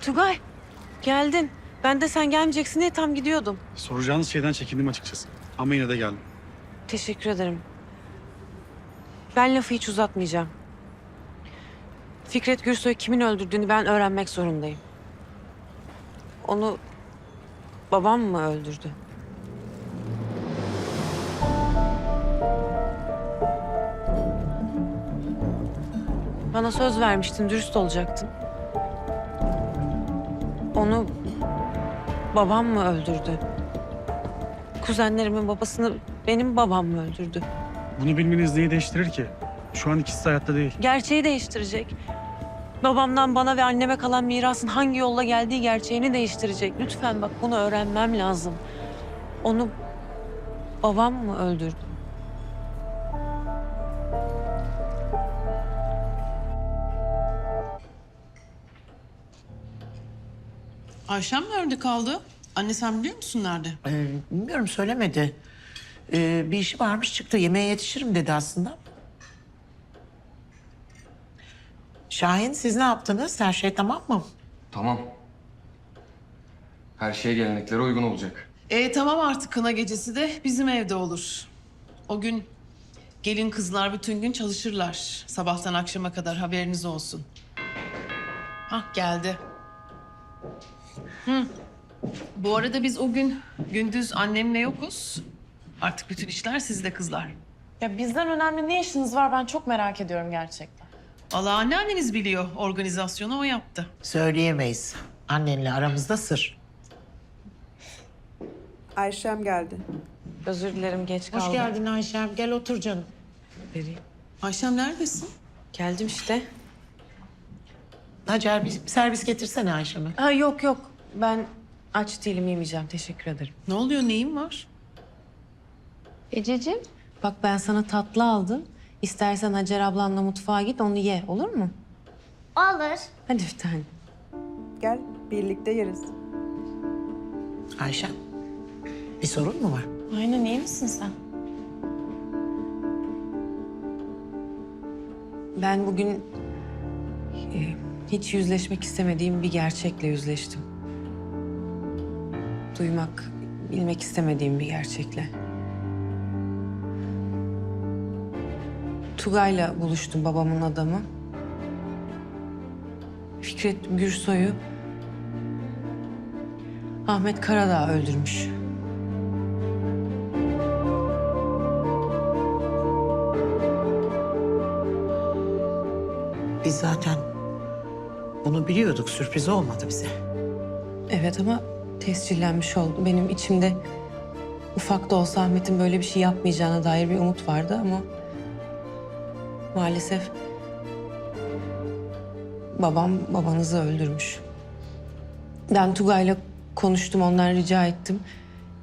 Tugay geldin. Ben de sen gelmeyeceksin diye tam gidiyordum. Soracağınız şeyden çekindim açıkçası. Ama yine de geldim. Teşekkür ederim. Ben lafı hiç uzatmayacağım. Fikret Gürsoy'u kimin öldürdüğünü ben öğrenmek zorundayım. Onu babam mı öldürdü? Bana söz vermiştin, dürüst olacaktın. Onu babam mı öldürdü? Kuzenlerimin babasını benim babam mı öldürdü? Bunu bilmeniz neyi değiştirir ki? Şu an ikisi de hayatta değil. Gerçeği değiştirecek. Babamdan bana ve anneme kalan mirasın hangi yolla geldiği gerçeğini değiştirecek. Lütfen bak bunu öğrenmem lazım. Onu babam mı öldürdü? Ayşem nerede kaldı? Anne sen biliyor musun nerede? Ee, bilmiyorum söylemedi. Ee, bir işi varmış çıktı. Yemeğe yetişirim dedi aslında. Şahin siz ne yaptınız? Her şey tamam mı? Tamam. Her şey geleneklere uygun olacak. E tamam artık kına gecesi de bizim evde olur. O gün gelin kızlar bütün gün çalışırlar. Sabahtan akşama kadar haberiniz olsun. Hah geldi. Hı. Bu arada biz o gün gündüz annemle yokuz. Artık bütün işler sizde kızlar. Ya bizden önemli ne işiniz var ben çok merak ediyorum gerçekten. Vallahi anneanneniz biliyor. Organizasyonu o yaptı. Söyleyemeyiz. Annenle aramızda sır. Ayşem geldi. Özür dilerim geç kaldım. Hoş geldin Ayşem. Gel otur canım. Vereyim. Ayşem neredesin? Geldim işte. Hacer bir servis getirsene Ayşem'e. Ha yok yok. Ben aç değilim yemeyeceğim. Teşekkür ederim. Ne oluyor neyin var? Ececiğim. Bak ben sana tatlı aldım. İstersen Hacer ablanla mutfağa git onu ye olur mu? Olur. Hadi bir tane. Gel birlikte yeriz. Ayşem. Bir sorun mu var? Aynen iyi misin sen? Ben bugün e, hiç yüzleşmek istemediğim bir gerçekle yüzleştim. Duymak, bilmek istemediğim bir gerçekle. Tugay'la buluştum babamın adamı. Fikret Gürsoy'u Ahmet Karadağ öldürmüş. Biz zaten bunu biliyorduk. Sürpriz olmadı bize. Evet ama tescillenmiş oldu. Benim içimde ufak da olsa Ahmet'in böyle bir şey yapmayacağına dair bir umut vardı ama maalesef babam babanızı öldürmüş. Ben Tugay'la konuştum, ondan rica ettim.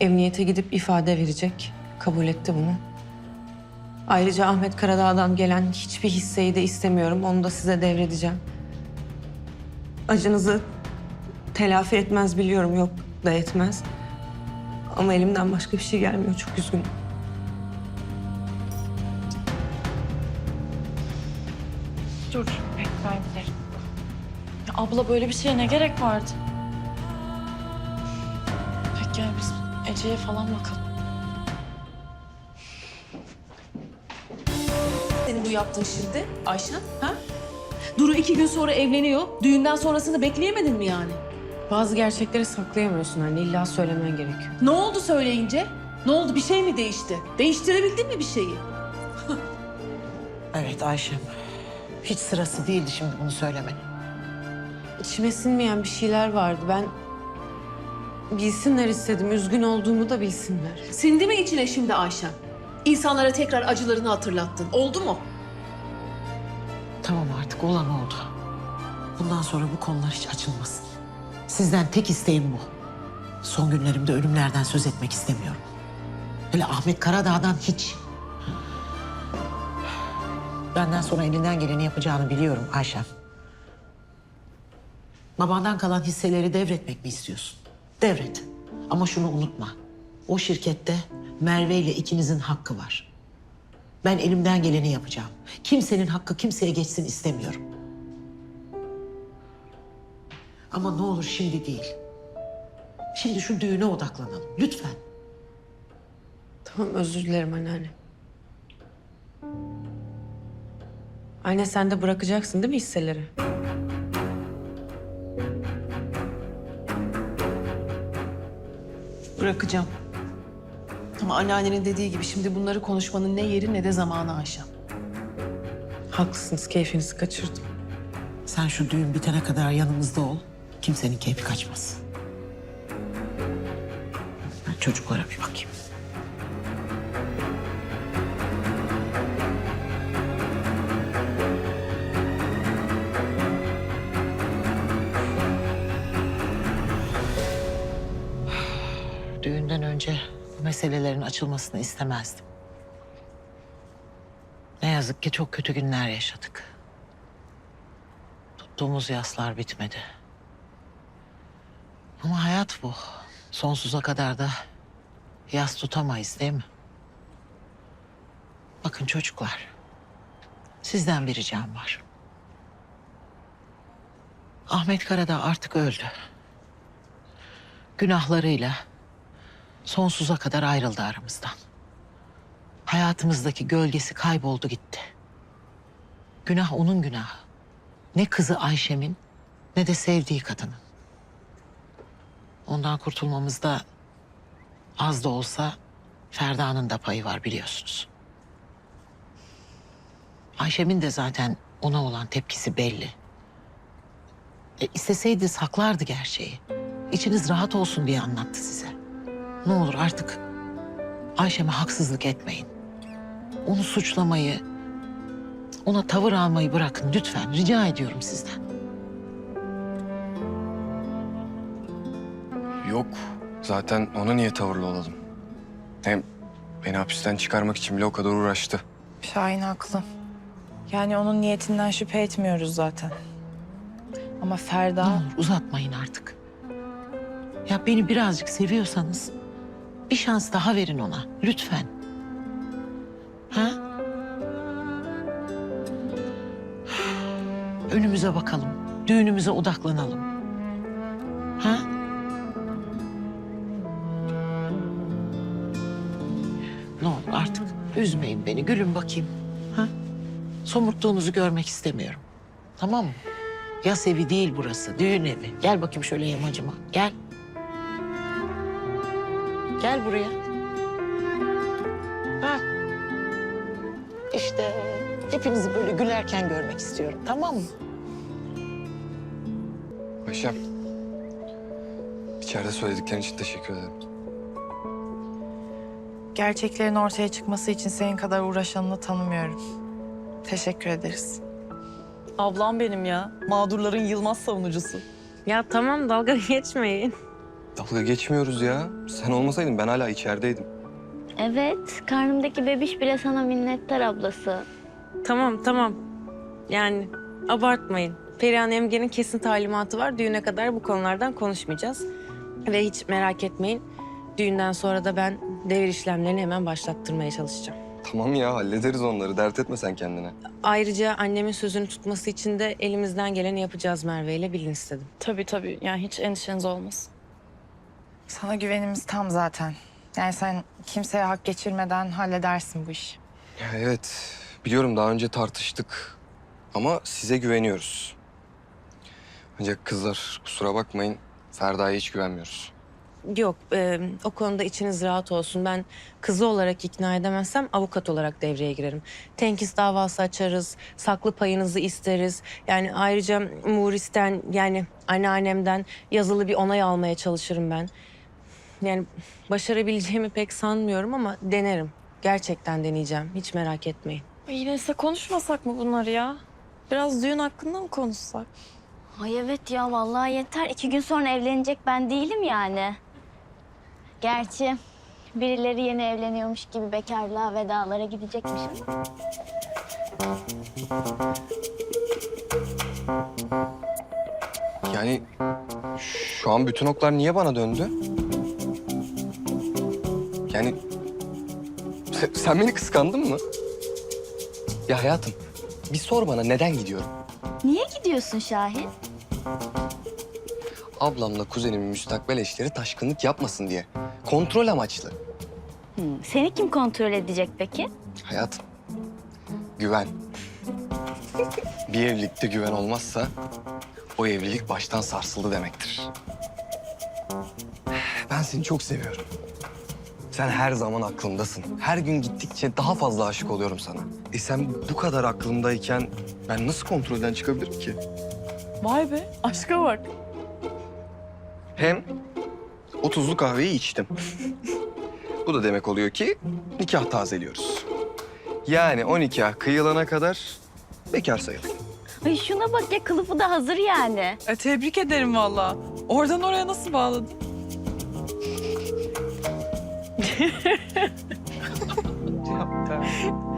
Emniyete gidip ifade verecek. Kabul etti bunu. Ayrıca Ahmet Karadağ'dan gelen hiçbir hisseyi de istemiyorum. Onu da size devredeceğim. Acınızı telafi etmez biliyorum yok da etmez. Ama elimden başka bir şey gelmiyor çok üzgünüm. Dur bekle ben giderim. Ya abla böyle bir şeye ne gerek vardı? Peki gel biz Ece'ye falan bakalım. Senin bu yaptığın şimdi Ayşen? Ha? Duru iki gün sonra evleniyor. Düğünden sonrasını bekleyemedin mi yani? Bazı gerçekleri saklayamıyorsun anne. İlla söylemen gerekiyor. Ne oldu söyleyince? Ne oldu? Bir şey mi değişti? Değiştirebildin mi bir şeyi? Evet Ayşem. Hiç sırası değildi şimdi bunu söylemenin. İçime sinmeyen bir şeyler vardı. Ben bilsinler istedim. Üzgün olduğumu da bilsinler. Sindi mi içine şimdi Ayşen? İnsanlara tekrar acılarını hatırlattın. Oldu mu? Tamam artık olan oldu. Bundan sonra bu konular hiç açılmasın. Sizden tek isteğim bu. Son günlerimde ölümlerden söz etmek istemiyorum. Hele Ahmet Karadağ'dan hiç. Benden sonra elinden geleni yapacağını biliyorum Ayşem. Babandan kalan hisseleri devretmek mi istiyorsun? Devret. Ama şunu unutma. O şirkette Merve ile ikinizin hakkı var. Ben elimden geleni yapacağım. Kimsenin hakkı kimseye geçsin istemiyorum. Ama ne olur şimdi değil. Şimdi şu düğüne odaklanalım. Lütfen. Tamam özür dilerim anneanne. Anne sen de bırakacaksın değil mi hisseleri? Bırakacağım. Ama anneannenin dediği gibi şimdi bunları konuşmanın ne yeri ne de zamanı Ayşem. Haklısınız keyfinizi kaçırdım. Sen şu düğün bitene kadar yanımızda ol. Kimsenin keyfi kaçmasın. Ben çocuklara bir bakayım. Düğünden önce bu meselelerin açılmasını istemezdim. Ne yazık ki çok kötü günler yaşadık. Tuttuğumuz yaslar bitmedi. Ama hayat bu. Sonsuza kadar da yas tutamayız değil mi? Bakın çocuklar. Sizden bir ricam var. Ahmet Karadağ artık öldü. Günahlarıyla sonsuza kadar ayrıldı aramızdan. Hayatımızdaki gölgesi kayboldu gitti. Günah onun günahı. Ne kızı Ayşem'in ne de sevdiği kadının. Ondan kurtulmamızda az da olsa Ferda'nın da payı var biliyorsunuz. Ayşem'in de zaten ona olan tepkisi belli. E, isteseydi saklardı gerçeği. İçiniz rahat olsun diye anlattı size. Ne olur artık Ayşem'e haksızlık etmeyin. Onu suçlamayı, ona tavır almayı bırakın lütfen. Rica ediyorum sizden. Yok. Zaten ona niye tavırlı olalım? Hem beni hapisten çıkarmak için bile o kadar uğraştı. Şahin haklı. Yani onun niyetinden şüphe etmiyoruz zaten. Ama Ne Ferda... olur uzatmayın artık. Ya beni birazcık seviyorsanız bir şans daha verin ona. Lütfen. Ha? Önümüze bakalım. Düğünümüze odaklanalım. Ne olur artık üzmeyin beni. Gülün bakayım. Ha? Somurttuğunuzu görmek istemiyorum. Tamam mı? Yas evi değil burası, düğün evi. Gel bakayım şöyle yamacıma. Gel. Gel buraya. Ha. İşte hepinizi böyle gülerken görmek istiyorum, tamam mı? Ayşem. İçeride söylediklerin için teşekkür ederim. Gerçeklerin ortaya çıkması için senin kadar uğraşanını tanımıyorum. Teşekkür ederiz. Ablam benim ya. Mağdurların Yılmaz savunucusu. Ya tamam dalga geçmeyin. Dalga geçmiyoruz ya. Sen olmasaydın ben hala içerideydim. Evet, karnımdaki bebiş bile sana minnettar ablası. Tamam tamam. Yani abartmayın. Perihan Emge'nin kesin talimatı var. Düğüne kadar bu konulardan konuşmayacağız. Ve hiç merak etmeyin. Düğünden sonra da ben devir işlemlerini hemen başlattırmaya çalışacağım. Tamam ya hallederiz onları. Dert etme sen kendine. Ayrıca annemin sözünü tutması için de elimizden geleni yapacağız Merve ile bilin istedim. Tabii tabii. Yani hiç endişeniz olmasın. Sana güvenimiz tam zaten. Yani sen kimseye hak geçirmeden halledersin bu işi. Ya evet. Biliyorum daha önce tartıştık. Ama size güveniyoruz. Ancak kızlar kusura bakmayın. Ferda'ya hiç güvenmiyoruz. Yok, e, o konuda içiniz rahat olsun. Ben kızı olarak ikna edemezsem avukat olarak devreye girerim. Tenkis davası açarız, saklı payınızı isteriz. Yani ayrıca Muris'ten yani anneannemden yazılı bir onay almaya çalışırım ben. Yani başarabileceğimi pek sanmıyorum ama denerim. Gerçekten deneyeceğim. Hiç merak etmeyin. Yine ise konuşmasak mı bunları ya? Biraz düğün hakkında mı konuşsak? Ay evet ya vallahi yeter. İki gün sonra evlenecek ben değilim yani. Gerçi birileri yeni evleniyormuş gibi bekarlığa vedalara gidecekmiş. Yani şu an bütün oklar niye bana döndü? Yani sen, sen beni kıskandın mı? Ya hayatım bir sor bana neden gidiyorum? Niye gidiyorsun Şahin? Ablamla kuzenimin müstakbel eşleri taşkınlık yapmasın diye. Kontrol amaçlı. Hı, Seni kim kontrol edecek peki? Hayatım, güven. Bir evlilikte güven olmazsa o evlilik baştan sarsıldı demektir. Ben seni çok seviyorum. Sen her zaman aklımdasın. Her gün gittikçe daha fazla aşık oluyorum sana. E sen bu kadar aklımdayken ben nasıl kontrolden çıkabilirim ki? Vay be aşka bak. Hem o tuzlu kahveyi içtim. Bu da demek oluyor ki nikah tazeliyoruz. Yani o nikah kıyılana kadar bekar sayılır. Ay şuna bak ya kılıfı da hazır yani. E, tebrik ederim valla. Oradan oraya nasıl bağladın?